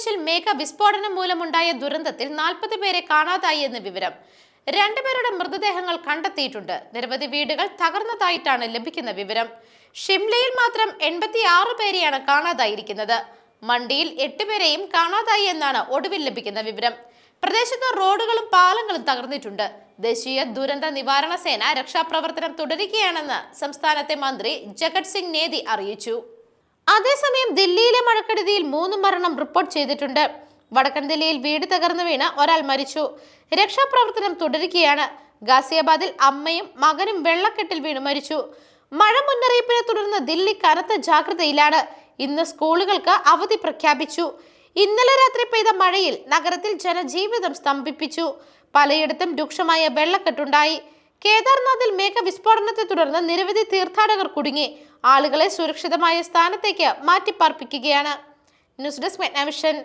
ഉത്തർപ്രദേശിൽ മേഘ വിസ്ഫോടനം മൂലമുണ്ടായ ദുരന്തത്തിൽ നാൽപ്പത് പേരെ കാണാതായി എന്ന് വിവരം രണ്ടുപേരുടെ മൃതദേഹങ്ങൾ കണ്ടെത്തിയിട്ടുണ്ട്. നിരവധി വീടുകൾ തകർന്നതായിട്ടാണ് ലഭിക്കുന്ന വിവരം. ഷിംലയിൽ മാത്രം എൺപത്തി ആറ് പേരെയാണ് കാണാതായിരിക്കുന്നത്. മണ്ടിയിൽ എട്ട് പേരെയും കാണാതായി എന്നാണ് ഒടുവിൽ ലഭിക്കുന്ന വിവരം. പ്രദേശത്ത് റോഡുകളും പാലങ്ങളും തകർന്നിട്ടുണ്ട്. ദേശീയ ദുരന്ത നിവാരണ സേന രക്ഷാപ്രവർത്തനം തുടരുകയാണെന്ന് സംസ്ഥാനത്തെ മന്ത്രി ജഗത് സിംഗ് നേതി അറിയിച്ചു. അതേസമയം ദില്ലിയിലെ മഴക്കെടുതിയിൽ മൂന്ന് മരണം റിപ്പോർട്ട് ചെയ്തിട്ടുണ്ട്. വടക്കൻ ദില്ലിയിൽ വീട് തകർന്നു വീണ് ഒരാൾ മരിച്ചു. രക്ഷാപ്രവർത്തനം തുടരുകയാണ്. ഗാസിയാബാദിൽ അമ്മയും മകനും വെള്ളക്കെട്ടിൽ വീണ് മരിച്ചു. മഴ മുന്നറിയിപ്പിനെ തുടർന്ന് ദില്ലി കനത്ത ജാഗ്രതയിലാണ്. ഇന്ന് സ്കൂളുകൾക്ക് അവധി പ്രഖ്യാപിച്ചു. ഇന്നലെ രാത്രി പെയ്ത മഴയിൽ നഗരത്തിൽ ജനജീവിതം സ്തംഭിപ്പിച്ചു. പലയിടത്തും രൂക്ഷമായ വെള്ളക്കെട്ടുണ്ടായി. കേദാർനാഥിൽ മേഘവിസ്ഫോടനത്തെ തുടർന്ന് നിരവധി തീർത്ഥാടകർ കുടുങ്ങി. ആളുകളെ സുരക്ഷിതമായ സ്ഥാനത്തേക്ക് മാറ്റിപ്പാർപ്പിക്കുകയാണ്. News desk മെഗ്നാവിഷൻ.